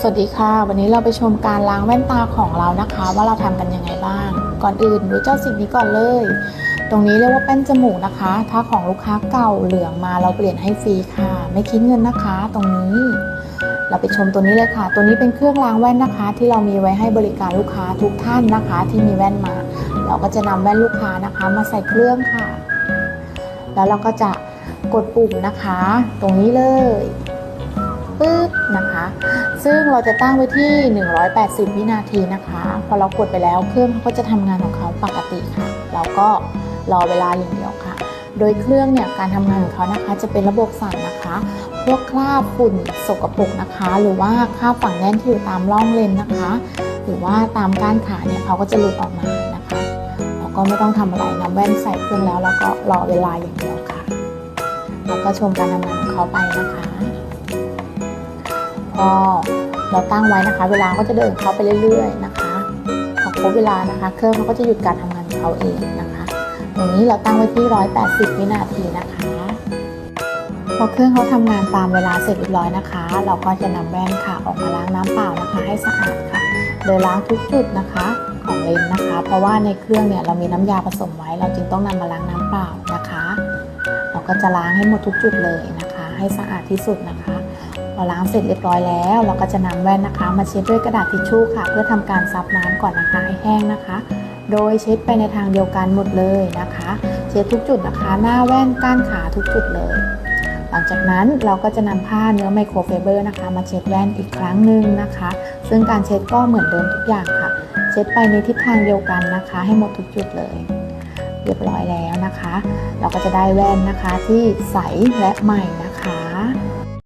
สวัสดีค่ะ วันนี้เราไปชมการล้างแว่นตาของเรานะคะ ว่าเราทำกันยังไงบ้าง ก่อนอื่นดูเจ้าสิ่งนี้ก่อนเลย ตรงนี้เรียกว่าแป้นจมูกนะคะ ถ้าของลูกค้าเก่าเหลืองมาเราเปลี่ยนให้ฟรีค่ะ ไม่คิดเงินนะคะ ตรงนี้ เราไปชมตัวนี้เลยค่ะ ตัวนี้เป็นเครื่องล้างแว่นนะคะ ที่เรามีไว้ให้บริการลูกค้าทุกท่านนะคะ ที่มีแว่นมา เราก็จะนำแว่นลูกค้านะคะ มาใส่เครื่องค่ะ แล้วเราก็จะกดปุ่มนะคะ ตรงนี้เลย ปึ๊บนะคะ ซึ่งเราจะตั้งไว้ที่ 180 วินาทีนะคะ พอเรากดไปแล้วเครื่องเขาก็จะทำงานของเขาปกติค่ะ เราก็รอเวลาอย่างเดียวค่ะ โดยเครื่องเนี่ยการทำงานของเขานะคะ จะเป็นระบบสั่นนะคะ พวกคราบฝุ่นสกปรกนะคะ หรือว่าคราบฝังแน่นที่อยู่ตามร่องเลนนะคะ หรือว่าตามก้านขาเนี่ยเขาก็จะหลุดออกมานะคะเราก็ไม่ต้องทำอะไรนำแว่นใส่เครื่องแล้วแล้วก็รอเวลาอย่างเดียวค่ะ แล้วก็ชมการทำงานของเขาไปนะคะ พอเราตั้งไว้นะคะ เวลาก็จะเดินเข้าไปเรื่อยๆนะคะพอครบเวลานะคะ เครื่องเขาก็จะหยุดการทำงานของเขาเองนะคะตรงนี้เราตั้งไว้ที่ 180 วินาทีนะคะพอเครื่องเขาทำงานตามเวลาเสร็จเรียบร้อยนะคะ เราก็จะนำแว่นค่ะออกมาล้างน้ำเปล่านะคะให้สะอาดค่ะ โดยล้างทุกจุดนะคะของเลนนะคะ เพราะว่าในเครื่องเนี่ยเรามีน้ำยาผสมไว้ เราจึงต้องนำมาล้างน้ำเปล่านะคะ เราก็จะล้างให้หมดทุกจุดเลยนะคะ ให้สะอาดที่สุดนะคะ พอล้างเสร็จเรียบร้อยแล้ว เราก็จะนำแว่นนะคะ มาเช็ดด้วยกระดาษทิชชู่ค่ะ เพื่อทำการซับน้ำก่อนนะคะให้แห้งนะคะ โดยเช็ดไปในทางเดียวกันหมดเลยนะคะ เช็ดทุกจุดนะคะ หน้าแว่นก้านขาทุกจุดเลย หลังจากนั้นเราก็จะนำผ้าเนื้อไมโครไฟเบอร์นะคะ มาเช็ดแว่นอีกครั้งหนึ่งนะคะ ซึ่งการเช็ดก็เหมือนเดิมทุกอย่างค่ะ เช็ดไปในทิศทางเดียวกันนะคะ ให้หมดทุกจุดเลยเรียบร้อยแล้วนะคะ เราก็จะได้แว่นนะคะที่ใสและใหม่นะ